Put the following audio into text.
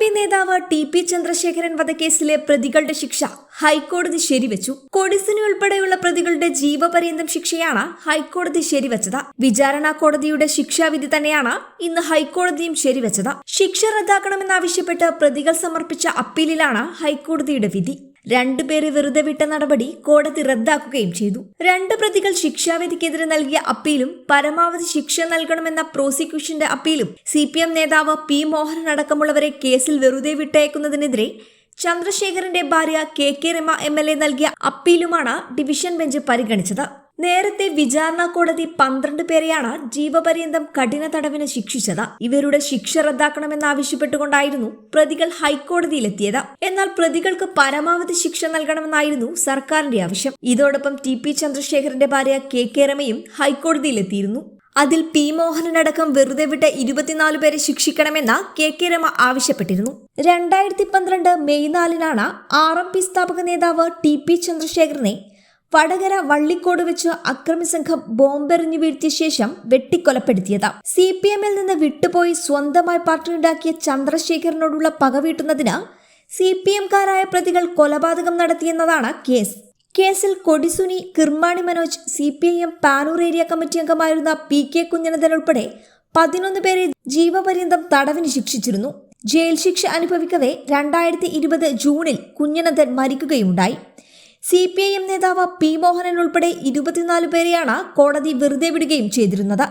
P നേതാവ് T P Chandrasekharan വധക്കേസിലെ പ്രതികളുടെ ശിക്ഷ ഹൈക്കോടതി ശരിവച്ചു. കൊടിസിനി ഉൾപ്പെടെയുള്ള പ്രതികളുടെ ജീവപര്യന്തം ശിക്ഷയാണ് ഹൈക്കോടതി ശരിവച്ചത്. വിചാരണ കോടതിയുടെ ശിക്ഷാവിധി തന്നെയാണ് ഇന്ന് ഹൈക്കോടതിയും ശരിവച്ചത്. ശിക്ഷ റദ്ദാക്കണമെന്നാവശ്യപ്പെട്ട് പ്രതികൾ സമർപ്പിച്ച അപ്പീലിലാണ് ഹൈക്കോടതിയുടെ വിധി. രണ്ടുപേരെ വെറുതെ വിട്ട നടപടി കോടതി റദ്ദാക്കുകയും ചെയ്തു. രണ്ട് പ്രതികൾ ശിക്ഷാവിധിക്കെതിരെ നൽകിയ അപ്പീലും പരമാവധി ശിക്ഷ നൽകണമെന്ന പ്രോസിക്യൂഷന്റെ അപ്പീലും സി പി എം നേതാവ് പി മോഹനൻ അടക്കമുള്ളവരെ കേസിൽ വെറുതെ വിട്ടയക്കുന്നതിനെതിരെ ചന്ദ്രശേഖരന്റെ ഭാര്യ K K Rama M L A നൽകിയ അപ്പീലുമാണ് ഡിവിഷൻ ബെഞ്ച് പരിഗണിച്ചത്. നേരത്തെ വിചാരണ കോടതി പന്ത്രണ്ട് പേരെയാണ് ജീവപര്യന്തം കഠിന തടവിന് ശിക്ഷിച്ചത്. ഇവരുടെ ശിക്ഷ റദ്ദാക്കണമെന്നാവശ്യപ്പെട്ടുകൊണ്ടായിരുന്നു പ്രതികൾ ഹൈക്കോടതിയിലെത്തിയത്. എന്നാൽ പ്രതികൾക്ക് പരമാവധി ശിക്ഷ നൽകണമെന്നായിരുന്നു സർക്കാരിന്റെ ആവശ്യം. ഇതോടൊപ്പം ടി പി ചന്ദ്രശേഖരന്റെ ഭാര്യ കെ കെ രമയും ഹൈക്കോടതിയിലെത്തിയിരുന്നു. അതിൽ പി മോഹനനടക്കം വെറുതെ വിട്ട ഇരുപത്തിനാല് പേരെ ശിക്ഷിക്കണമെന്ന കെ കെ രമ ആവശ്യപ്പെട്ടിരുന്നു. രണ്ടായിരത്തി പന്ത്രണ്ട് മെയ് നാലിനാണ് ആർ എം പി സ്ഥാപക നേതാവ് ടി പി ചന്ദ്രശേഖരനെ വടകര വള്ളിക്കോട് വെച്ച് അക്രമി സംഘം ബോംബെറിഞ്ഞു വീഴ്ത്തിയ ശേഷം വെട്ടിക്കൊലപ്പെടുത്തിയത്. സി പി എമ്മിൽ നിന്ന് വിട്ടുപോയി സ്വന്തമായി പാർട്ടി ഉണ്ടാക്കിയ ചന്ദ്രശേഖരനോടുള്ള പകവീട്ടുന്നതിന് സി പി എംകാരായ പ്രതികൾ കൊലപാതകം നടത്തിയെന്നതാണ് കേസ്. കേസിൽ Kodisuni Kirmani Manoj C P I M Panoor area committee അംഗമായിരുന്ന പി കെ കുഞ്ഞനന്ദൻ ഉൾപ്പെടെ പതിനൊന്ന് പേരെ ജീവപര്യന്തം തടവിന് ശിക്ഷിച്ചിരുന്നു. ജയിൽ ശിക്ഷ അനുഭവിക്കവേ രണ്ടായിരത്തി ഇരുപത് ജൂണിൽ കുഞ്ഞനന്ദൻ മരിക്കുകയുണ്ടായി. സി പി ഐ എം നേതാവ് പി മോഹനൻ ഉൾപ്പെടെ ഇരുപത്തിനാല് പേരെയാണ് കോടതി വെറുതെ വിടുകയും ചെയ്തിരുന്നത്.